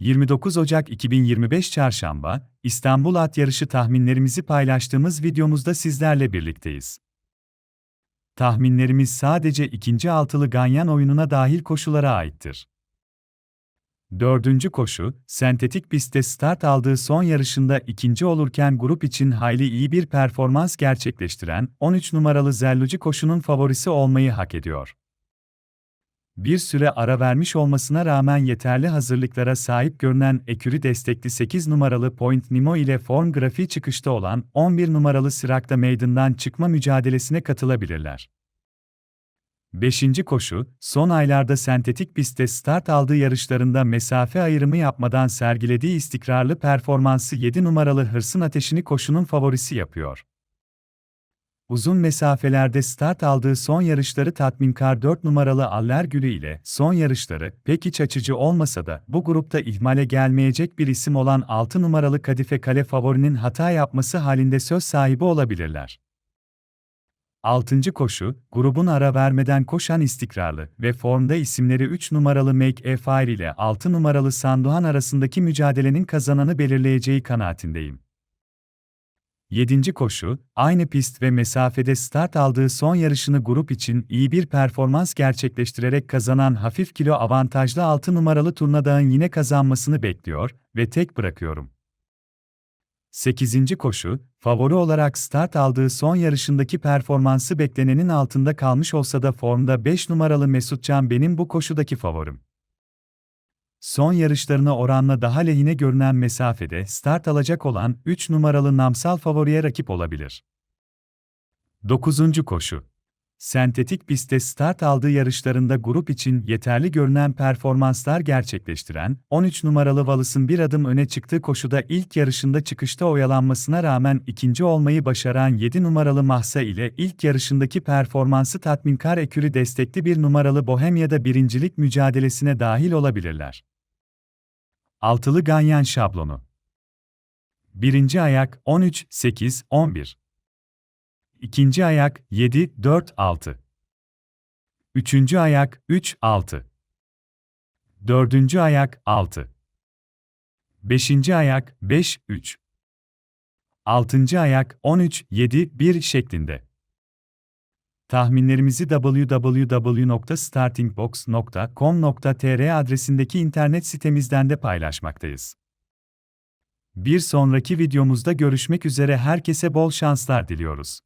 29 Ocak 2025 Çarşamba, İstanbul At Yarışı tahminlerimizi paylaştığımız videomuzda sizlerle birlikteyiz. Tahminlerimiz sadece ikinci altılı ganyan oyununa dahil koşulara aittir. Dördüncü koşu, sentetik pistte start aldığı son yarışında ikinci olurken grup için hayli iyi bir performans gerçekleştiren 13 numaralı Zelluci koşunun favorisi olmayı hak ediyor bir süre ara vermiş olmasına rağmen yeterli hazırlıklara sahip görünen Ekürü destekli 8 numaralı Point Nemo ile form grafiği çıkışta olan 11 numaralı Sırak'ta meydandan çıkma mücadelesine katılabilirler. 5. koşu, son aylarda sentetik pistte start aldığı yarışlarında mesafe ayrımı yapmadan sergilediği istikrarlı performansı 7 numaralı Hırsın Ateşini koşunun favorisi yapıyor uzun mesafelerde start aldığı son yarışları tatminkar 4 numaralı Aller Gülü ile son yarışları pek iç açıcı olmasa da bu grupta ihmale gelmeyecek bir isim olan 6 numaralı Kadife Kale favorinin hata yapması halinde söz sahibi olabilirler. 6. koşu, grubun ara vermeden koşan istikrarlı ve formda isimleri 3 numaralı Make a Fire ile 6 numaralı Sandohan arasındaki mücadelenin kazananı belirleyeceği kanaatindeyim. 7. koşu, aynı pist ve mesafede start aldığı son yarışını grup için iyi bir performans gerçekleştirerek kazanan hafif kilo avantajlı 6 numaralı Turnadağ'ın yine kazanmasını bekliyor ve tek bırakıyorum. 8. koşu, favori olarak start aldığı son yarışındaki performansı beklenenin altında kalmış olsa da formda 5 numaralı Mesutcan benim bu koşudaki favorim son yarışlarına oranla daha lehine görünen mesafede start alacak olan 3 numaralı namsal favoriye rakip olabilir. 9. koşu Sentetik pistte start aldığı yarışlarında grup için yeterli görünen performanslar gerçekleştiren 13 numaralı Wallace'ın bir adım öne çıktığı koşuda ilk yarışında çıkışta oyalanmasına rağmen ikinci olmayı başaran 7 numaralı Mahsa ile ilk yarışındaki performansı tatminkar ekürü destekli bir numaralı Bohemia'da birincilik mücadelesine dahil olabilirler. Altılı ganyan şablonu. Birinci ayak 13, 8, 11. İkinci ayak 7, 4, 6. Üçüncü ayak 3, 6. Dördüncü ayak 6. Beşinci ayak 5, 3. Altıncı ayak 13, 7, 1 şeklinde. Tahminlerimizi www.startingbox.com.tr adresindeki internet sitemizden de paylaşmaktayız. Bir sonraki videomuzda görüşmek üzere herkese bol şanslar diliyoruz.